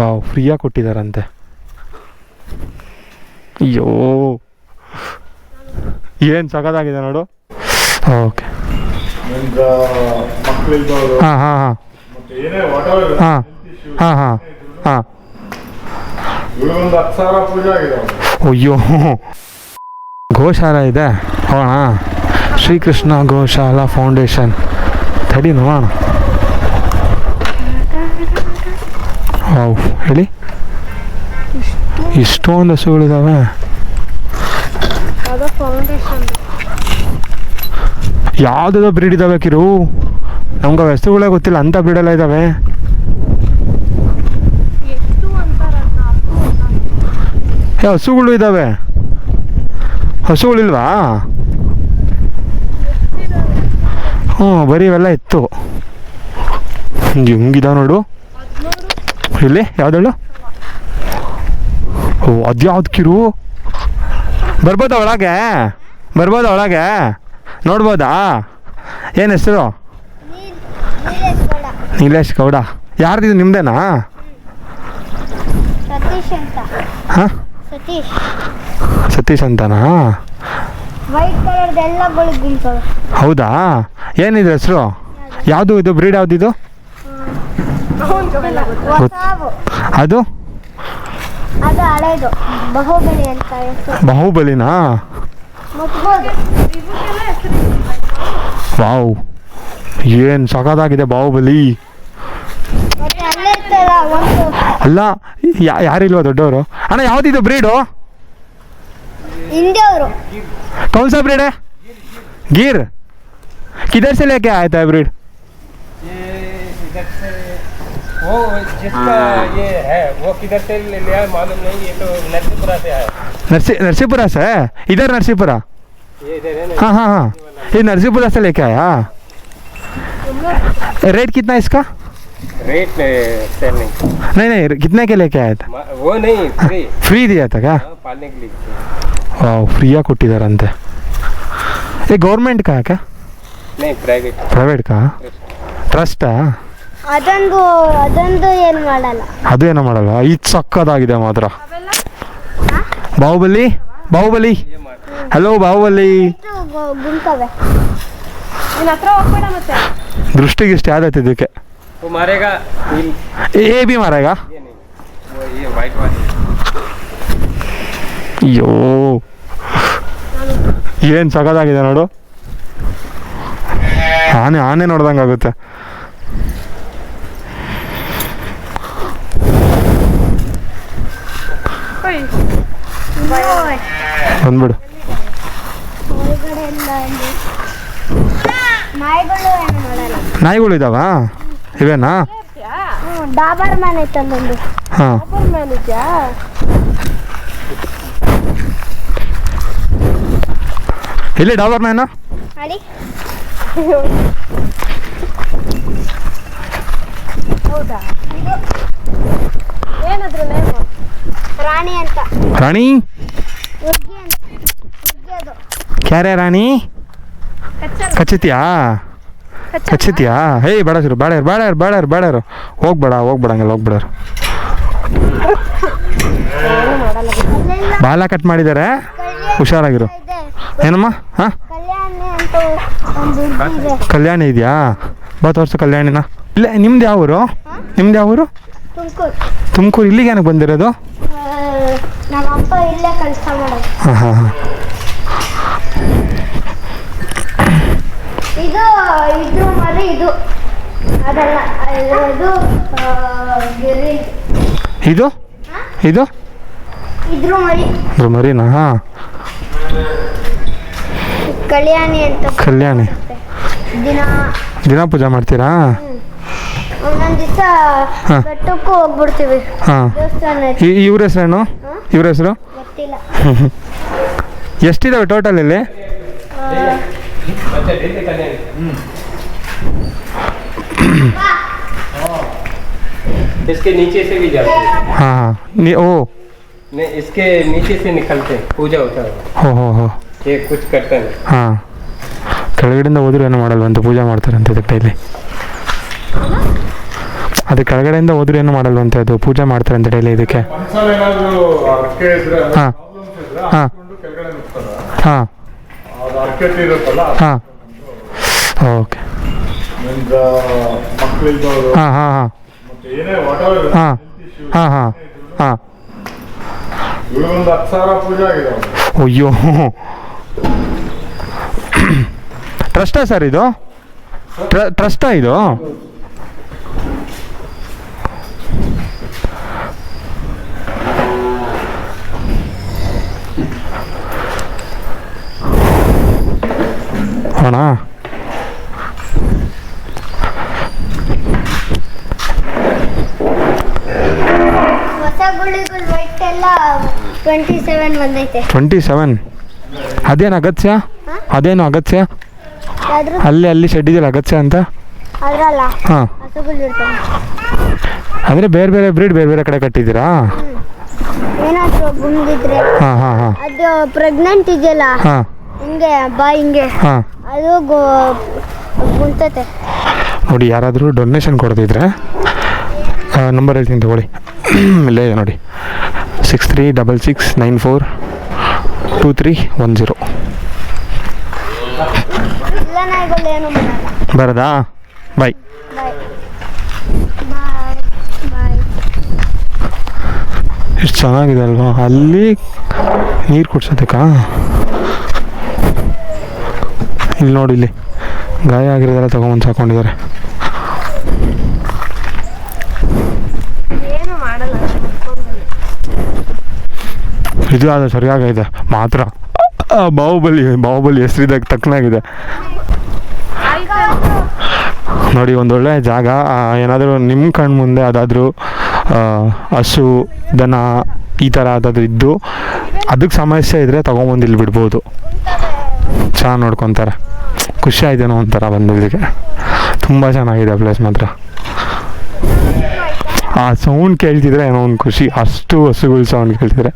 Wow ಫ್ರೀಯಾಗಿ ಕೊಟ್ಟಿದ್ದಾರಂತೆ ಅಯ್ಯೋ. ಏನು ಸಖತ್ತಾಗಿದೆ ನೋಡು. ಓಕೆ ಹಾಂ ಹಾಂ ಹಾಂ. ಹಾಂ ಹಾಂ ಹಾಂ ಅಯ್ಯೋ. ಗೋಶಾಲ ಇದೆ. ಹೋಣ ಶ್ರೀಕೃಷ್ಣ ಗೋಶಾಲಾ ಫೌಂಡೇಶನ್. ತಡಿ ನೋಡೋಣ. ವಾವ್ ಹೇಳಿ. ಇಷ್ಟೊಂದು ಹಸುಗಳಿದಾವೆ. ಯಾವುದಾದ್ರು ಬ್ರೀಡ್ ಇದಾವೆ ಕಿರು. ನಮ್ಗೆ ಅವು ಹೆಸರುಗಳೇ ಗೊತ್ತಿಲ್ಲ ಅಂತ ಬ್ರೀಡೆಲ್ಲ ಇದ್ದಾವೆ ಹಸುಗಳು ಇದ್ದಾವೆ ಹಸುಗಳಿಲ್ವಾ? ಹ್ಞೂ ಬರೀ ಇವೆಲ್ಲ ಇತ್ತು. ಹೆಂಗಿದಾವೆ ನೋಡು. ಇಲ್ಲಿ ಯಾವ್ದೇಳು ಓ ಅದ್ಯಾವ್ದು ಕಿರು? ಬರ್ಬೋದಾ ಒಳಗೆ? ಬರ್ಬೋದಾ ಒಳಗೆ? ನೋಡ್ಬೋದಾ? ಏನು ಹೆಸರು? ನೀಲೇಶ್ ಗೌಡ. ಯಾರ್ದಿದು ನಿಮ್ದೇನಾ? ಹಾಂ? ಸತೀಶ್. ಅಂತನಾ? ಹೌದಾ? ಏನಿದೆ ಹೆಸರು? ಯಾವುದು ಇದು ಬ್ರೀಡ್ ಯಾವುದಿದು? ಅದು? ಅದು ಹಳೇದು. ಬಾಹುಬಲಿ ಏನು ಬಾಹುಬಲಿ. ಅಲ್ಲ ಯಾರಿಲ್ವಾ ದೊಡ್ಡವರು? ಅಣ್ಣ ಯಾವ್ದಿದು ಬ್ರೀಡು? ಕೌನ್ಸ ಬ್ರೀಡ್? ಗೀರ್. ಕಿದರ್ಸಲಿ ಯಾಕೆ ಆಯ್ತಾ ಬ್ರೀಡ್? वो जिसका हाँ। ये है वो किधर से ले लिया मालूम नहीं ये तो नरसिंहपुरा से आया। नरसिंह नरसिंहपुरा से है इधर नरसिंहपुरा? हाँ हाँ हाँ ये नरसिंहपुरा से लेके आया हाँ। रेट कितना इसका? रेट नहीं नहीं नहीं कितने के लेके आया था? वो नहीं फ्री फ्री हाँ, दिया था क्या? पालने के लिए। वाह फ्रिया कुटी दर अंत ये गवर्नमेंट का है क्या? नहीं प्राइवेट प्राइवेट का ट्रस्ट है। ಅದೊಂದು ಅದೊಂದು ಏನು ಮಾಡಲ್ಲ. ಅದೇನು ಮಾಡಲ್ಲ ಇದು ಸಕ್ಕದಾಗಿದೆ ಮಾತ್ರ. ಬಾಹುಬಲಿ ಬಾಹುಬಲಿ. ಹಲೋ ಬಾಹುಬಲಿ. ಗುಂಪವೆ ದೃಷ್ಟಿಗೆ ಇಷ್ಟ ಇದಕ್ಕೆ. ಏ ಬಿ ಮಾರಾಗ. ಅಯ್ಯೋ. ಏನು ಸಕ್ಕದಾಗಿದೆ ನೋಡು. ಆನೆ ಆನೆ ನೋಡ್ದಂಗೆ ಆಗುತ್ತೆ ಎಲ್ಲ ನಾಯಿಗಳು ಇದಾವಾ? ಇವೇನಾ? ಡಾಬರ್ ಮ್ಯಾನ್ ಐತಲ್ಲೊಂದು ಹಾಂ. ಇಲ್ಲಿ ಡಾಬರ್ ಮ್ಯಾನ ಹೌದಾ ಏನಾದ್ರು ನೇಮು ರಾಣಿ ಅಂತ. ರಾಣಿ? ಕ್ಯಾರೆ ರಾಣಿ? ಕಚ್ಚಿತ್ಯಾ ಕಚ್ಚಿತ್ಯಾ ಹೇ ಬೇಡ ಸರ್ ಬೇಡ ಬೇಡ ಬೇಡ ಬೇಡ ಹೋಗ್ಬೇಡ ಹೋಗ್ಬೇಡ ಹಂಗೆಲ್ಲ ಹೋಗ್ಬೇಡ ಬಾಲ ಕಟ್ ಮಾಡಿದ್ದಾರೆ ಹುಷಾರಾಗಿರು. ಏನಮ್ಮ? ಹಾಂ? ಕಲ್ಯಾಣಿ ಇದೆಯಾ? ಬಾ ತೋರ್ಸು ಕಲ್ಯಾಣಿನ. ಇಲ್ಲ ನಿಮ್ದು ಯಾವ ಊರು? ನಿಮ್ದು ಯಾವ ಊರು? ತುಮಕೂರು. ತುಮಕೂರು ಇಲ್ಲಿಗೆ ಏನಕ್ಕೆ ಬಂದಿರೋದು? ನಮ್ಮ ಅಪ್ಪ ಇಲ್ಲೇ ಕೆಲಸ ಮಾಡೋದು ಹಾಂ ಹಾಂ ಹಾಂ. ಇದು ಇದು ಮರಿ ಇದು. ಅದಲ್ಲ ಇದು ಗಿರಿ. ಇದು? ಇದು? ಇದ್ರ ಮರಿ. ಇದ್ರು ಮರಿನಾ? ಹಾಂ. ಕಲ್ಯಾಣಿ ಅಂತ. ಕಲ್ಯಾಣಿ. ದಿನ. ದಿನ ಪೂಜೆ ಮಾಡ್ತೀರಾ? ಒಂದೊಂದು ದಿವಸ ಹಾ. ಬೆಟ್ಟಕ್ಕೂ ಹೋಗ್ಬಿಡ್ತೀವಿ ಹಾಂ ದೇವಸ್ಥಾನ ಐತಿ. ಈ ಇವ್ರ ಹೆಸರೇನು ಇವ್ರ ಹೆಸರು ಗೊತ್ತಿಲ್ಲ ಎಷ್ಟಿದಾವೆ ಟೋಟಲ್ ಇಲ್ಲಿ अच्छा डेली करने इसके नीचे से भी जाते हैं ಹಾಂ ಹಾಂ ನೀ ಓ नहीं इसके नीचे से निकलते हैं पूजा होता है ಹೋ ಹೋ ಹೋ ये कुछ करते हैं ಹಾಂ ಕೆಳಗಡೆಯಿಂದ ಹೋದ್ರು ಏನೋ ಮಾಡಲ್ವಂತೆ ಪೂಜೆ ಮಾಡ್ತಾರಂತೆ ಇದಕ್ಕೆ ಡೈಲಿ ಅದು ಕೆಳಗಡೆಯಿಂದ ಹೋದ್ರೆ ಏನು ಮಾಡಲ್ವಂತೆ ಅದು ಪೂಜೆ ಮಾಡ್ತಾರೆ ಅಂತ ಡೈಲಿ ಇದಕ್ಕೆ. ಹಾಂ. ಹಾಂ. ಹಾ. ಹಾ. ಓಕೆ. ಹಾಂ ಹಾಂ ಹಾಂ. ಹಾಂ. ಹಾಂ ಹಾಂ. ಹಾಂ. ಅಯ್ಯೋ. ಟ್ರಸ್ಟಾ ಸರ್ ಇದು? ಟ್ರ- ಟ್ರಸ್ಟಾ ಇದು? ಅಣ್ಣ ಟ್ವೆಂಟಿ ಸೆವೆನ್ ಬಂದೈತೆ. ಟ್ವೆಂಟಿ ಸೆವೆನ್ ಅದೇನು ಅಗತ್ಯ? ಅದೇನು ಅಗತ್ಯ? ಅಲ್ಲಿ ಅಲ್ಲಿ ಶೆಡ್ ಇದೆಯಲ್ಲ ಅಗತ್ಯ ಅಂತ? ಹಾಂ. ಅಂದರೆ ಬೇರೆ ಬೇರೆ ಬ್ರೀಡ್ ಬೇರೆ ಬೇರೆ ಕಡೆ ಕಟ್ಟಿದ್ದೀರಾ? ಏನಾದ್ರು ಹಾಂ ಹಾಂ ಹಾಂ. ಅದು ಪ್ರೆಗ್ನೆಂಟ್ ಇದೆಯಲ್ಲ? ಹಾಂ. ಹಿಂಗೆ ಬಾ ಹಿಂಗೆ. ಹಾಂ. ಅದು ಗೋ ಗುಂತತೆ. ನೋಡಿ ಯಾರಾದರೂ ಡೊನೇಷನ್ ಕೊಡ್ತಿದ್ರೆ ನಂಬರ್ ಹೇಳ್ತೀನಿ ತಗೊಳ್ಳಿ. ಇಲ್ಲೇ ಇದೆ ನೋಡಿ. Six three double six nine four two three one zero ಇಲ್ಲ ನಾಯಿಗಳು ಏನು ಮಾಡಲ್ಲ. ಬರೋದಾ? ಬಾಯ್ ಬಾಯ್ ಬಾಯ್ ಬಾಯ್ ಎಷ್ಟು ಚೆನ್ನಾಗಿದೆ ಅಲ್ವಾ? ಅಲ್ಲಿ ನೀರು ಕುಡ್ಸೋದಕ್ಕಾ? ಇಲ್ಲಿ ನೋಡಿ ಇಲ್ಲಿ. ಗಾಯ ಆಗಿರೋದೆಲ್ಲ ತಗೊಂಬಂದು ಮಾಡಲ್ಲ ಇದು ಅದು ಸರಿಯಾಗಿದೆ ಮಾತ್ರ ಬಾಹುಬಲಿ ಬಾಹುಬಲಿ ಬಾಹುಬಲಿ ಹೆಸರಿದಾಗ ತಕ್ಕನಾಗಿದೆ ನೋಡಿ ಒಂದೊಳ್ಳೆ ಜಾಗ. ಏನಾದರೂ ನಿಮ್ಮ ಕಣ್ಣು ಮುಂದೆ ಅದಾದರೂ ಹಸು ದನ ಈ ಥರ ಅದಾದ್ರು ಇದ್ದು ಅದಕ್ಕೆ ಸಮಸ್ಯೆ ಇದ್ದರೆ ತೊಗೊಂಬಂದು ಇಲ್ಲಿ ಬಿಡ್ಬೋದು. ಚೆನ್ನಾಗಿ ನೋಡ್ಕೊತಾರೆ. ಖುಷಿ ಆಯ್ತೇನೋ ಒಂಥರ ಬಂದಿದ್ದಕ್ಕೆ. ತುಂಬ ಚೆನ್ನಾಗಿದೆ ಪ್ಲೇಸ್ ಮಾತ್ರ. ಆ ಸೌಂಡ್ ಕೇಳ್ತಿದ್ರೆ ಏನೋ ಒಂದು ಖುಷಿ. ಅಷ್ಟು ಹಸುಗಳ ಸೌಂಡ್ ಕೇಳ್ತಿದ್ರೆ.